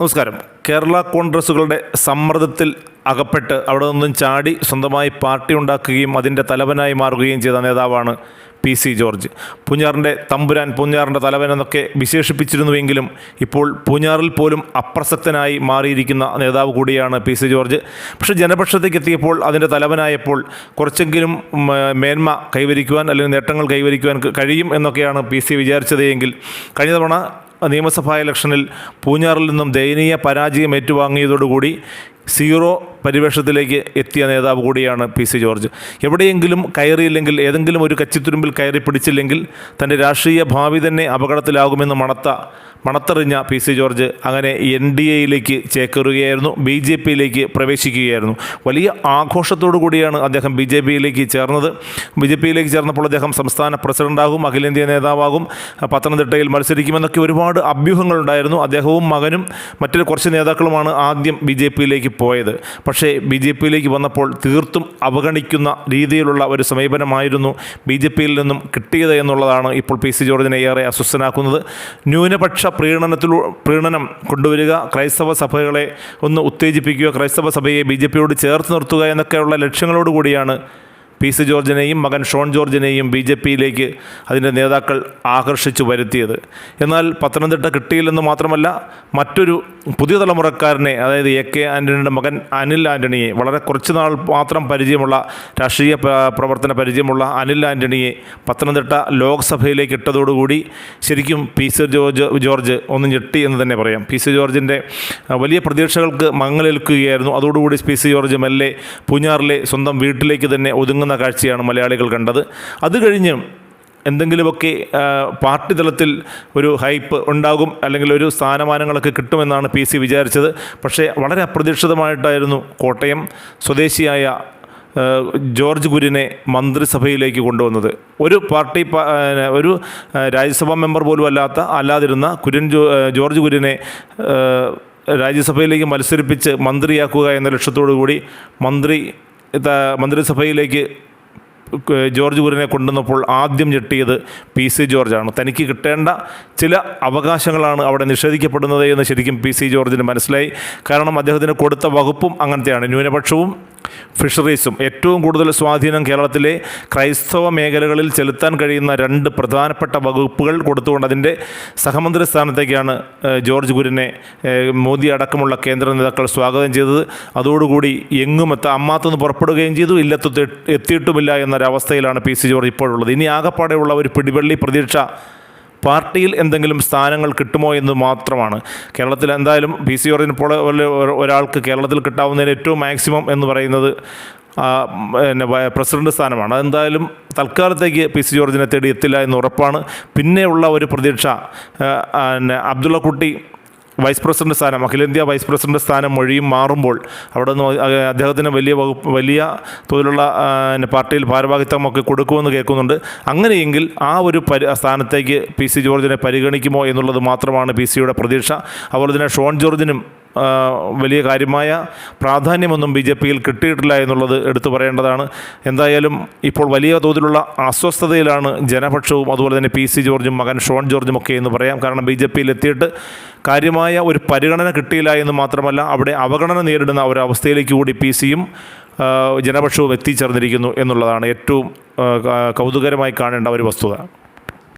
നമസ്കാരം. കേരള കോൺഗ്രസുകളുടെ സമ്മർദ്ദത്തിൽ അകപ്പെട്ട് അവിടെ നിന്നും ചാടി സ്വന്തമായി പാർട്ടി ഉണ്ടാക്കുകയും അതിന്റെ തലവനായി മാറുകയും ചെയ്ത നേതാവാണ് പി സി ജോർജ്. പൂഞ്ഞാറിന്റെ തമ്പുരാൻ പൂഞ്ഞാറിന്റെ തലവൻ എന്നൊക്കെ വിശേഷിപ്പിച്ചിരുന്നുവെങ്കിലും ഇപ്പോൾ പൂഞ്ഞാറിൽ പോലും അപ്രസക്തനായി മാറിയിരിക്കുന്ന നേതാവ് കൂടിയാണ് പി സി ജോർജ്. പക്ഷേ ജനപക്ഷത്തേക്ക് എത്തിയപ്പോൾ അതിന്റെ തലവനായപ്പോൾ കുറച്ചെങ്കിലും മേന്മ കൈവരിക്കുവാൻ അല്ലെങ്കിൽ നേട്ടങ്ങൾ കൈവരിക്കുവാൻ കഴിയും എന്നൊക്കെയാണ് പി സി വിചാരിച്ചത് എങ്കിൽ കഴിഞ്ഞ തവണ നിയമസഭാ ഇലക്ഷനിൽ പൂഞ്ഞാറിൽ നിന്നും ദയനീയ പരാജയം ഏറ്റുവാങ്ങിയതോടുകൂടി സീറോ പരിവേഷത്തിലേക്ക് എത്തിയ നേതാവ് കൂടിയാണ് പി സി ജോർജ്. എവിടെയെങ്കിലും കയറിയില്ലെങ്കിൽ ഏതെങ്കിലും ഒരു കച്ചിത്തുരുമ്പിൽ കയറി പിടിച്ചില്ലെങ്കിൽ തന്റെ രാഷ്ട്രീയ ഭാവി തന്നെ അപകടത്തിലാകുമെന്ന് മണത്ത മണത്തെറിഞ്ഞ പി സി ജോർജ് അങ്ങനെ എൻ ഡി എയിലേക്ക് ചേക്കേറുകയായിരുന്നു ബി ജെ പിയിലേക്ക് പ്രവേശിക്കുകയായിരുന്നു. വലിയ ആഘോഷത്തോടു കൂടിയാണ് അദ്ദേഹം ബി ജെ പിയിലേക്ക് ചേർന്നത്. ബി ജെ പിയിലേക്ക് ചേർന്നപ്പോൾ അദ്ദേഹം സംസ്ഥാന പ്രസിഡന്റാകും അഖിലേന്ത്യാ നേതാവാകും പത്തനംതിട്ടയിൽ മത്സരിക്കുമെന്നൊക്കെ ഒരുപാട് അഭ്യൂഹങ്ങളുണ്ടായിരുന്നു. അദ്ദേഹവും മകനും മറ്റൊരു കുറച്ച് നേതാക്കളുമാണ് ആദ്യം ബി ജെ പിയിലേക്ക് പോയത്. പക്ഷേ ബി ജെ പിയിലേക്ക് വന്നപ്പോൾ തീർത്തും അവഗണിക്കുന്ന രീതിയിലുള്ള ഒരു സമീപനമായിരുന്നു ബി ജെ പിയിൽ നിന്നും കിട്ടിയത് എന്നുള്ളതാണ് ഇപ്പോൾ പി സി ജോർജിനെ ഏറെ അസ്വസ്ഥനാക്കുന്നത്. ന്യൂനപക്ഷ പ്രീണനത്തിലൂ പ്രീണനം കൊണ്ടുവരിക ക്രൈസ്തവ സഭകളെ ഒന്ന് ഉത്തേജിപ്പിക്കുക ക്രൈസ്തവ സഭയെ ബി ജെ പിയോട് ചേർത്ത് നിർത്തുക എന്നൊക്കെയുള്ള ലക്ഷ്യങ്ങളോട് കൂടിയാണ് പി സി ജോർജിനെയും മകൻ ഷോൺ ജോർജിനെയും ബി ജെ പിയിലേക്ക് അതിന്റെ നേതാക്കൾ ആകർഷിച്ചു വരുത്തിയത്. എന്നാൽ പത്തനംതിട്ട കിട്ടിയില്ലെന്ന് മാത്രമല്ല മറ്റൊരു പുതിയ തലമുറക്കാരനെ അതായത് എ കെ ആന്റണിയുടെ മകൻ അനിൽ ആന്റണിയെ വളരെ കുറച്ച് നാൾ മാത്രം പരിചയമുള്ള രാഷ്ട്രീയ പ്ര- പ്രവർത്തന പരിചയമുള്ള അനിൽ ആന്റണിയെ പത്തനംതിട്ട ലോക്സഭയിലേക്ക് ഇട്ടതോടുകൂടി ശരിക്കും പി സി ജോർജ് ജോർജ് ഒന്ന് ഞെട്ടി എന്ന് തന്നെ പറയാം. പി സി ജോർജിന്റെ വലിയ പ്രതീക്ഷകൾക്ക് മങ്ങലേൽക്കുകയായിരുന്നു. അതോടുകൂടി പി സി ജോർജ് മെല്ലെ പൂഞ്ഞാറിലെ സ്വന്തം വീട്ടിലേക്ക് തന്നെ ഒതുങ്ങുന്ന കാഴ്ചയാണ് മലയാളികൾ കണ്ടത്. അത് കഴിഞ്ഞ് എന്തെങ്കിലുമൊക്കെ പാർട്ടി തലത്തിൽ ഒരു ഹൈപ്പ് ഉണ്ടാകും അല്ലെങ്കിൽ ഒരു സ്ഥാനമാനങ്ങളൊക്കെ കിട്ടുമെന്നാണ് പി സി വിചാരിച്ചത്. പക്ഷേ വളരെ അപ്രതീക്ഷിതമായിട്ടായിരുന്നു കോട്ടയം സ്വദേശിയായ ജോർജ് കുര്യനെ മന്ത്രിസഭയിലേക്ക് കൊണ്ടുവന്നത്. ഒരു പാർട്ടി ഒരു രാജ്യസഭാ മെമ്പർ പോലും അല്ലാത്ത അല്ലാതിരുന്ന കുര്യൻ ജോർജ് കുര്യനെ രാജ്യസഭയിലേക്ക് മത്സരിപ്പിച്ച് മന്ത്രിയാക്കുക എന്ന ലക്ഷ്യത്തോടു കൂടി മന്ത്രി മന്ത്രിസഭയിലേക്ക് ജോർജ് കുര്യനെ കൊണ്ടുവന്നപ്പോൾ ആദ്യം ഞെട്ടിയത് പി സി ജോർജാണ്. തനിക്ക് കിട്ടേണ്ട ചില അവകാശങ്ങളാണ് അവിടെ നിഷേധിക്കപ്പെടുന്നത് എന്ന് ശരിക്കും പി സി ജോർജിന് മനസ്സിലായി. കാരണം അദ്ദേഹത്തിന് കൊടുത്ത വകുപ്പും അങ്ങനത്തെയാണ്. ന്യൂനപക്ഷവും ഫിഷറീസും. ഏറ്റവും കൂടുതൽ സ്വാധീനം കേരളത്തിലെ ക്രൈസ്തവ മേഖലകളിൽ ചെലുത്താൻ കഴിയുന്ന രണ്ട് പ്രധാനപ്പെട്ട വകുപ്പുകൾ കൊടുത്തുകൊണ്ട് അതിന്റെ സഹമന്ത്രി സ്ഥാനത്തേക്കാണ് ജോർജ് കുര്യനെ മോദി അടക്കമുള്ള കേന്ദ്ര നേതാക്കൾ സ്വാഗതം ചെയ്തത്. അതോടുകൂടി എങ്ങും എത്ത അമ്മാത്തുനിന്ന് പുറപ്പെടുകയും ചെയ്തു. ഇല്ലത്തു എത്തിയിട്ടുമില്ല എന്നൊരവസ്ഥയിലാണ് പി സി ജോർജ് ഇപ്പോഴുള്ളത്. ഇനി ആകപ്പാടെയുള്ള ഒരു പിടിവള്ളി പ്രതീക്ഷ പാർട്ടിയിൽ എന്തെങ്കിലും സ്ഥാനങ്ങൾ കിട്ടുമോ എന്ന് മാത്രമാണ്. കേരളത്തിൽ എന്തായാലും പി സി ജോർജിനെ പോലെ ഒരാൾക്ക് കേരളത്തിൽ കിട്ടാവുന്നതിന് ഏറ്റവും മാക്സിമം എന്ന് പറയുന്നത് പിന്നെ പ്രസിഡന്റ് സ്ഥാനമാണ്. അതെന്തായാലും തൽക്കാലത്തേക്ക് പി സി ജോർജിനെ തേടി എത്തില്ല എന്ന് ഉറപ്പാണ്. പിന്നെയുള്ള ഒരു പ്രതീക്ഷ പിന്നെ അബ്ദുള്ള കുട്ടി വൈസ് പ്രസിഡന്റ് സ്ഥാനം അഖിലേന്ത്യാ വൈസ് പ്രസിഡന്റ് സ്ഥാനം മൊഴിയും മാറുമ്പോൾ അവിടെ നിന്ന് അദ്ദേഹത്തിന് വലിയ വകുപ്പ് വലിയ തോതിലുള്ള പാർട്ടിയിൽ ഭാരവാഹിത്വമൊക്കെ കൊടുക്കുമെന്ന് കേൾക്കുന്നുണ്ട്. അങ്ങനെയെങ്കിൽ ആ ഒരു പരി സ്ഥാനത്തേക്ക് പി സി ജോർജിനെ പരിഗണിക്കുമോ എന്നുള്ളത് മാത്രമാണ് പി സിയുടെ പ്രതീക്ഷ. അതുപോലെ തന്നെ ഷോൺ ജോർജിനും വലിയ കാര്യമായ പ്രാധാന്യമൊന്നും ബി ജെ പിയിൽ കിട്ടിയിട്ടില്ല എന്നുള്ളത് എടുത്തു പറയേണ്ടതാണ്. എന്തായാലും ഇപ്പോൾ വലിയ തോതിലുള്ള അസ്വസ്ഥതയിലാണ് ജനപക്ഷവും അതുപോലെ തന്നെ പി സി ജോർജും മകൻ ഷോൺ ജോർജും ഒക്കെ എന്ന് പറയാം. കാരണം ബി ജെ പിയിൽ എത്തിയിട്ട് കാര്യമായ ഒരു പരിഗണന കിട്ടിയില്ല എന്ന് മാത്രമല്ല അവിടെ അവഗണന നേരിടുന്ന ഒരവസ്ഥയിലേക്ക് കൂടി പി സിയും ജനപക്ഷവും എത്തിച്ചേർന്നിരിക്കുന്നു എന്നുള്ളതാണ് ഏറ്റവും കൗതുകരമായി കാണേണ്ട ഒരു വസ്തുത.